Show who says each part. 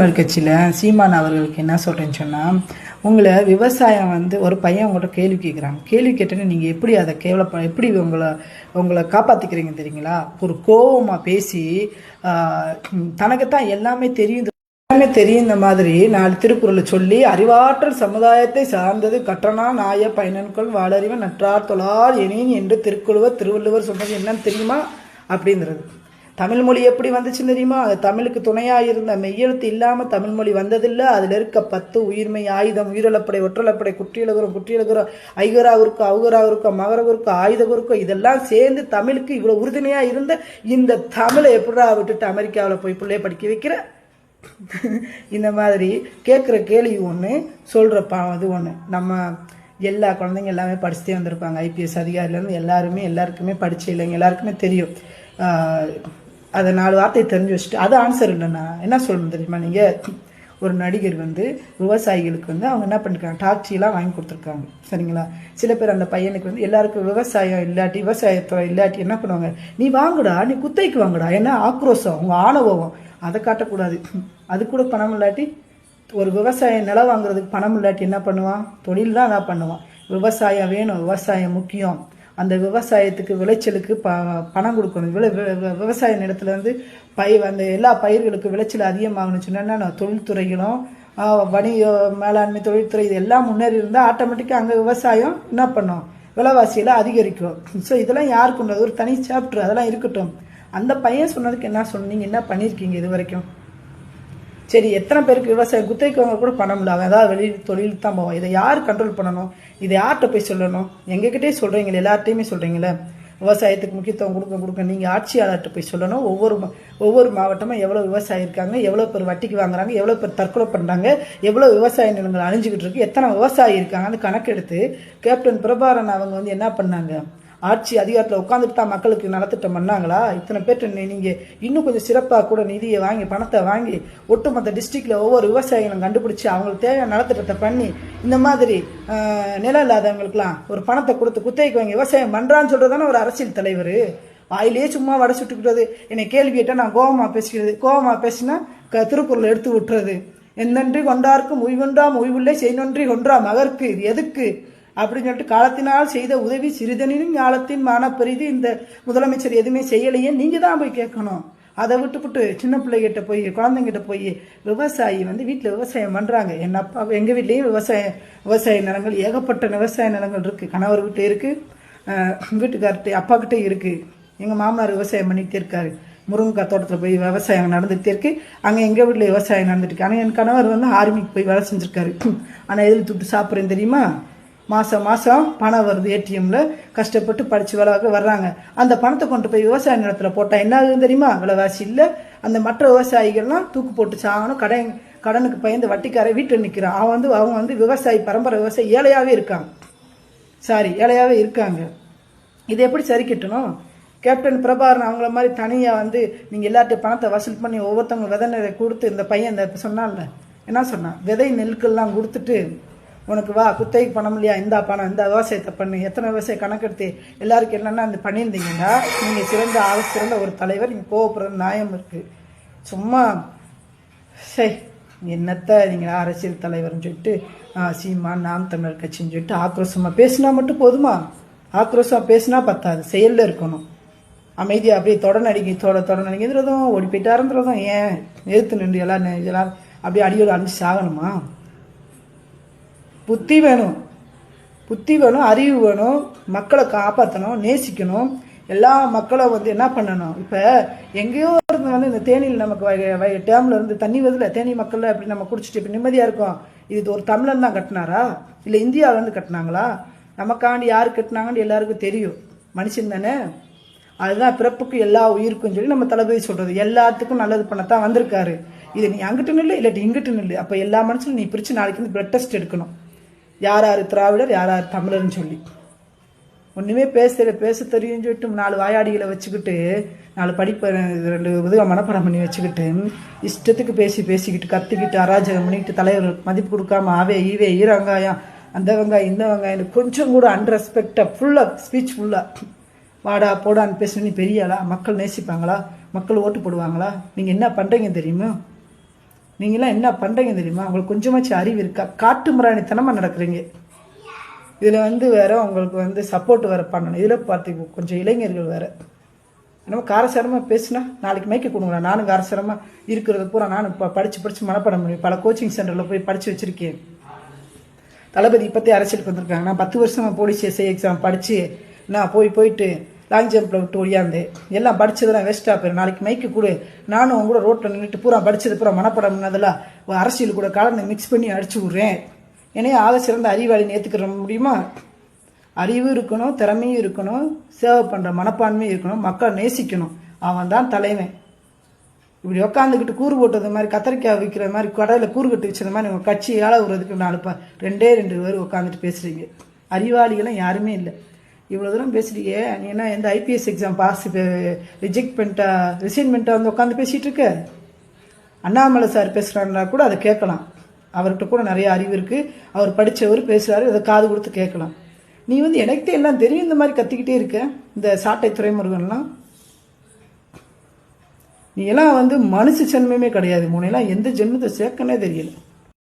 Speaker 1: தமிழர் கட்சியில் சீமான் அவர்களுக்கு என்ன சொல்கிறேன்னு சொன்னால் உங்களை விவசாயம் வந்து ஒரு பையன் உங்கள்கிட்ட கேள்வி கேட்குறாங்க கேள்வி கேட்டேன்னு நீங்கள் எப்படி அதை கேவலப்ப எப்படி உங்களை உங்களை காப்பாற்றிக்கிறீங்க தெரியுங்களா? ஒரு கோபமாக பேசி தனக்குத்தான் எல்லாமே தெரியும் எல்லாமே தெரியும் இந்த மாதிரி நாலு திருக்குறளை சொல்லி அறிவாற்றல் சமுதாயத்தை சார்ந்தது கற்றனா நாய பயனன்கள் வாழறிவன் நற்றார் தொழார் எனின் என்று திருக்குழுவர் திருவள்ளுவர் சொன்னது என்னன்னு தெரியுமா? அப்படிங்கிறது தமிழ் மொழி எப்படி வந்துச்சுன்னு தெரியுமா? அது தமிழுக்கு துணையாக இருந்த மெய்யெழுத்து இல்லாமல் தமிழ் மொழி வந்ததில்லை. அதில் இருக்க பத்து உயிர்மை ஆயுதம் உயிரிழப்படை ஒற்றலப்படை குற்றியலகுரம் குற்றியலகுரம் ஐகராவிற்கும் அவுகராவிற்கும் மகரகுருக்கும் ஆயுதகுருக்கும் இதெல்லாம் சேர்ந்து தமிழுக்கு இவ்வளோ உறுதுணையாக இருந்த இந்த தமிழை எப்படா விட்டுட்டு அமெரிக்காவில் போய் பிள்ளைய படிக்க வைக்கிற? இந்த மாதிரி கேட்குற கேள்வி ஒன்று சொல்கிற பா இது ஒன்று நம்ம எல்லா குழந்தைங்க எல்லாமே படிச்சுட்டே வந்திருப்பாங்க. ஐபிஎஸ் அதிகாரிலேருந்து எல்லாருமே எல்லாருக்குமே படிச்ச இல்லைங்க எல்லாருக்குமே தெரியும். அதை நாலு வார்த்தை தெரிஞ்சு வச்சுட்டு அது ஆன்சர் இல்லைண்ணா. என்ன சொல்லணும் தெரியுமா நீங்கள் ஒரு நடிகர் வந்து விவசாயிகளுக்கு வந்து அவங்க என்ன பண்ணிருக்காங்க? டாக்ஸிலாம் வாங்கி கொடுத்துருக்காங்க. சரிங்களா? சில பேர் அந்த பையனுக்கு வந்து எல்லாருக்கும் விவசாயம் இல்லாட்டி விவசாயத்துறை இல்லாட்டி என்ன பண்ணுவாங்க? நீ வாங்குடா நீ குத்தைக்கு வாங்குடா. ஏன்னா ஆக்ரோஷம் அவங்க ஆணவம் அதை காட்டக்கூடாது. அது கூட பணம் இல்லாட்டி ஒரு விவசாய நிலம் வாங்குறதுக்கு பணம் இல்லாட்டி என்ன பண்ணுவான்? தொழில் தான் என்ன பண்ணுவான். விவசாயம் வேணும் விவசாயம் முக்கியம். அந்த விவசாயத்துக்கு விளைச்சலுக்கு ப பணம் கொடுக்கணும். விளை வி- விவசாய நிலத்துல வந்து பயிர் அந்த எல்லா பயிர்களுக்கு விளைச்சல் அதிகமாகணும்னு சொன்னா தொழில்துறைகளும் வணிக மேலாண்மை தொழில்துறை இது எல்லாம் முன்னேறி இருந்தால் ஆட்டோமேட்டிக்காக அங்கே விவசாயம் என்ன பண்ணும்? விலைவாசியெல்லாம் அதிகரிக்கும். ஸோ இதெல்லாம் யாருக்கு உண்டு? அது ஒரு தனி சாப்டர் அதெல்லாம் இருக்கட்டும். அந்த பையன் சொன்னதுக்கு என்ன சொன்னீங்க என்ன பண்ணியிருக்கீங்க இது வரைக்கும்? சரி எத்தனை பேருக்கு விவசாயம் குத்தகைக்கு கூட பண்ண முடியல. அவன் ஏதாவது வெளியில் தொழில் தான் போவோம். இதை யார் கண்ட்ரோல் பண்ணணும்? இதை யார்கிட்ட போய் சொல்லணும்? எங்ககிட்டே சொல்கிறீங்களே எல்லார்ட்டையுமே சொல்கிறீங்களே விவசாயத்துக்கு முக்கியத்துவம் கொடுக்க கொடுக்க நீங்கள் ஆட்சியாளர்கிட்ட போய் சொல்லணும். ஒவ்வொரு மா- ஒவ்வொரு மாவட்டமும் எவ்வளோ விவசாயம் இருக்காங்க எவ்வளோ பேர் வட்டிக்கு வாங்குறாங்க எவ்வளோ பேர் தற்கொலை பண்ணுறாங்க எவ்வளோ விவசாய நிலங்கள் அழிஞ்சுக்கிட்டு இருக்கு எத்தனை விவசாயி இருக்காங்கன்னு கணக்கெடுத்து கேப்டன் பிரபாரன் அவங்க வந்து என்ன பண்ணாங்க? ஆட்சி அதிகாரத்தில் உட்காந்துட்டு தான் மக்களுக்கு நலத்திட்டம் பண்ணாங்களா? இத்தனை பேர்ட்ட நீங்கள் இன்னும் கொஞ்சம் சிறப்பாக கூட நிதியை வாங்கி பணத்தை வாங்கி ஒட்டுமொத்த டிஸ்ட்ரிக்டில் ஒவ்வொரு விவசாயிகளும் கண்டுபிடிச்சி அவங்களுக்கு தேவையான நலத்திட்டத்தை பண்ணி இந்த மாதிரி நிலம் இல்லாதவங்களுக்குலாம் ஒரு பணத்தை கொடுத்து குத்தகைக்கு வாங்கி விவசாயம் பண்ணுறான்னு சொல்கிறது தானே ஒரு அரசியல் தலைவர்? வாயிலே சும்மா வடை சுட்டுக்கிட்டது. என்னை கேள்வி கேட்டால் நான் கோபமாக பேசுகிறது கோபமாக பேசினா க திருக்குறள் எடுத்து விட்டுறது. என்னன்றி கொண்டார்க்கும் உய்வொன்றாம் உய்வுள்ளே செய்நொன்றி கொன்றா மகற்கு இது எதுக்கு? அப்படின்னு சொல்லிட்டு காலத்தினால் செய்த உதவி சிறிதனினும் ஞாலத்தின் மான பெரிது இந்த முதலமைச்சர் எதுவுமே செய்யலையே. நீங்கள் தான் போய் கேட்கணும். அதை விட்டுப்புட்டு சின்ன பிள்ளைகிட்ட போய் குழந்தைங்கிட்ட போய் விவசாயி வந்து வீட்டில் விவசாயம் பண்ணுறாங்க என் அப்பா எங்கள் வீட்லேயும் விவசாய விவசாய நிலங்கள் ஏகப்பட்ட விவசாய நிலங்கள் இருக்குது கணவர் வீட்டு இருக்குது வீட்டுக்கார்ட்ட அப்பாக்கிட்டே இருக்குது எங்கள் மாமனார் விவசாயம் பண்ணிகிட்டே இருக்காரு. முருங்கைக்காய் தோட்டத்தில் போய் விவசாயம் நடந்துகிட்டே இருக்குது அங்கே எங்கள் வீட்டில் விவசாயம் நடந்துட்டு இருக்கு. ஆனால் என் கணவர் வந்து ஆர்மிக்கு போய் வேலை செஞ்சுருக்காரு. ஆனால் எதில் துட்டு சாப்பிட்றேன் தெரியுமா? மாதம் மாதம் பணம் வருது ஏடிஎம்ல கஷ்டப்பட்டு படித்து வேலை வர்றாங்க. அந்த பணத்தை கொண்டு போய் விவசாய நிலத்தில் போட்டால் என்ன ஆகுதுன்னு தெரியுமா? விலைவாசி இல்லை. அந்த மற்ற விவசாயிகள்லாம் தூக்கு போட்டு சாகணும். கடன் கடனுக்கு பயந்து வட்டிக்கார வீட்டில் நிற்கிறான் அவன் வந்து அவங்க வந்து விவசாயி பரம்பரை விவசாயி ஏழையாகவே இருக்காங்க சாரி ஏழையாகவே இருக்காங்க. இதை எப்படி சரி கட்டணும்? கேப்டன் பிரபாகரன் அவங்கள மாதிரி தனியாக வந்து நீங்கள் எல்லார்ட்டையும் பணத்தை வசூல் பண்ணி ஒவ்வொருத்தவங்க விதை கொடுத்து இந்த பையன் இந்த சொன்னான்ல. என்ன சொன்னான்? விதை நெல்லுக்கெல்லாம் கொடுத்துட்டு உனக்கு வா குத்தகைக்கு பணம் இல்லையா? இந்த பணம் இந்த விவசாயத்தை பண்ணு. எத்தனை விவசாயம் கணக்கெடுத்து எல்லாருக்கும் என்னென்ன அந்த பண்ணியிருந்தீங்கன்னா நீங்கள் சிறந்த ஆக சிறந்த ஒரு தலைவர் நீங்கள் கோவப்படுறது நியாயம் இருக்குது சும்மா சரி என்னத்த நீங்கள் அரசியல் தலைவர்னு சொல்லிட்டு சீமா சீமான் நாம் தமிழர் கட்சின்னு சொல்லிட்டு ஆக்ரோஷமாக பேசினா மட்டும் போதுமா? ஆக்ரோஷமாக பேசினா பத்தாது. செயலில் இருக்கணும். அமைதியாக அப்படியே தொடநடிக்கை தொட தொடநடிக்கிறதும் ஓடி போயிட்டாருன்றதும் ஏன்? எதிர்த்து நின்று எல்லாம் நெ- அப்படியே அடியோடு அழிஞ்சு சாகணுமா? புத்தி வேணும். புத்தி வேணும் அறிவு வேணும் மக்களை காப்பாற்றணும் நேசிக்கணும். எல்லா மக்களும் வந்து என்ன பண்ணணும்? இப்போ எங்கேயோ இருந்து வந்து இந்த தேனியில் நமக்கு வய- டேம்ல இருந்து தண்ணி வருதுல தேனி மக்கள் அப்படி நம்ம குடிச்சிட்டு இப்போ நிம்மதியாக இருக்கோம். இது ஒரு தமிழன் தான் கட்டினாரா? இல்லை இந்தியாவிலேருந்து கட்டினாங்களா? நமக்காண்டி யார் கட்டினாங்கன்னு எல்லாருக்கும் தெரியும். மனுஷன் தானே? அதுதான் பிறப்புக்கு எல்லா உயிருக்கும் சொல்லி நம்ம தளபதி சொல்கிறது எல்லாத்துக்கும் நல்லது பண்ணத்தான் வந்திருக்காரு. இது நீ அங்கிட்டு நில்லு இல்லாட்டி இங்கிட்டு நில்லு. அப்போ எல்லா மனுஷனும் நீ பிரித்து நாளைக்கு வந்து பிளட் டெஸ்ட் எடுக்கணும். யார் யார் திராவிடர் யார் யார் தமிழர்னு சொல்லி. ஒன்றுமே பேச பேச தெரியும்னு சொல்லிட்டு நாலு வாயாடிகளை வச்சுக்கிட்டு நாலு படிப்பை ரெண்டு உதவ மனப்பாடம் பண்ணி வச்சுக்கிட்டு இஷ்டத்துக்கு பேசி பேசிக்கிட்டு கற்றுக்கிட்டு அராஜகம் பண்ணிக்கிட்டு தலைவர்களுக்கு மதிப்பு கொடுக்காம ஆவே ஈவே ஈர வெங்காயம் அந்த வெங்காயம் இந்த வெங்காயம் கொஞ்சம் கூட அன்ரெஸ்பெக்டாக ஃபுல்லாக ஸ்பீச் ஃபுல்லாக வாடா போடான்னு பேசுன பெரியாளா பெரிய மக்கள் நேசிப்பாங்களா? மக்கள் ஓட்டு போடுவாங்களா? நீங்கள் என்ன பண்ணுறீங்க தெரியுமா? நீங்களாம் என்ன பண்ணுறீங்க தெரியுமா? உங்களுக்கு கொஞ்சமாச்சும் அறிவு இருக்கா? காட்டு முராணித்தனமாக நடக்கிறீங்க. இதில் வந்து வேற உங்களுக்கு வந்து சப்போர்ட் வேற பண்ணணும். இதில் பார்த்து கொஞ்சம் இளைஞர்கள் வேற. நம்ம காரசாரமாக பேசுனா நாளைக்கு மைக்க கொடுங்களா நானும் காரசாரமாக இருக்கிறது பூரா நானும் இப்போ படித்து படித்து மனப்பாடம் முடியும் பல கோச்சிங் சென்டரில் போய் படித்து வச்சுருக்கேன். தளபதி இப்போத்தே அரசியலுக்கு வந்திருக்காங்க. நான் பத்து வருஷமாக போலீஸ் எஸ்ஐ எக்ஸாம் படித்து நான் போய் போயிட்டு லாங் ஜம்பில் விட்டு ஒழியாந்து எல்லாம் படித்ததெல்லாம் வேஸ்ட்டாக போயிடும் நாளைக்கு மைக்கு கொடு. நானும் அவங்க கூட ரோட்டில் நின்றுட்டு பூரா படித்தது பூரா மனப்படம் பண்ணதெல்லாம் அரசியல் கூட கலந்து மிக்ஸ் பண்ணி அடிச்சு விட்றேன். என்னைய ஆக சிறந்த அறிவாளின்னு ஏற்றுக்கிற முடியுமா? அறிவு இருக்கணும் திறமையும் இருக்கணும் சேவை பண்ணுற மனப்பான்மையும் இருக்கணும் மக்கள் நேசிக்கணும். அவன் தான் தலைவன். இப்படி உக்காந்துக்கிட்டு கூறு போட்டது மாதிரி கத்திரிக்காய் விற்கிற மாதிரி கடையில் கூறு கட்டு வச்சது மாதிரி உங்கள் கட்சி ஏழை விடுறதுக்கு நாலு ரெண்டே ரெண்டு பேர் உட்காந்துட்டு பேசுகிறீங்க அறிவாளிகளும் யாருமே இல்லை. இவ்வளோ தூரம் பேசுறீங்க நீ என்ன எந்த ஐபிஎஸ் எக்ஸாம் பாஸ் ரிஜெக்ட் பண்ணிட்டா ரிசைன் பண்ணிட்டா வந்து உட்காந்து பேசிகிட்டு இருக்க? அண்ணாமலை சார் பேசுகிறாருன்னா கூட அதை கேட்கலாம். அவர்கிட்ட கூட நிறைய அறிவு இருக்குது அவர் படித்தவர் பேசுகிறாரு அதை காது கொடுத்து கேட்கலாம். நீ வந்து எனக்கு எல்லாம் தெரியும் இந்த மாதிரி கத்திக்கிட்டே இருக்க இந்த சாட்டை துறைமுருகன்லாம். நீ எல்லாம் வந்து மனுஷ ஜென்மமே கிடையாது. முனையெல்லாம் எந்த ஜென்மத்தை சேர்க்கனே தெரியல.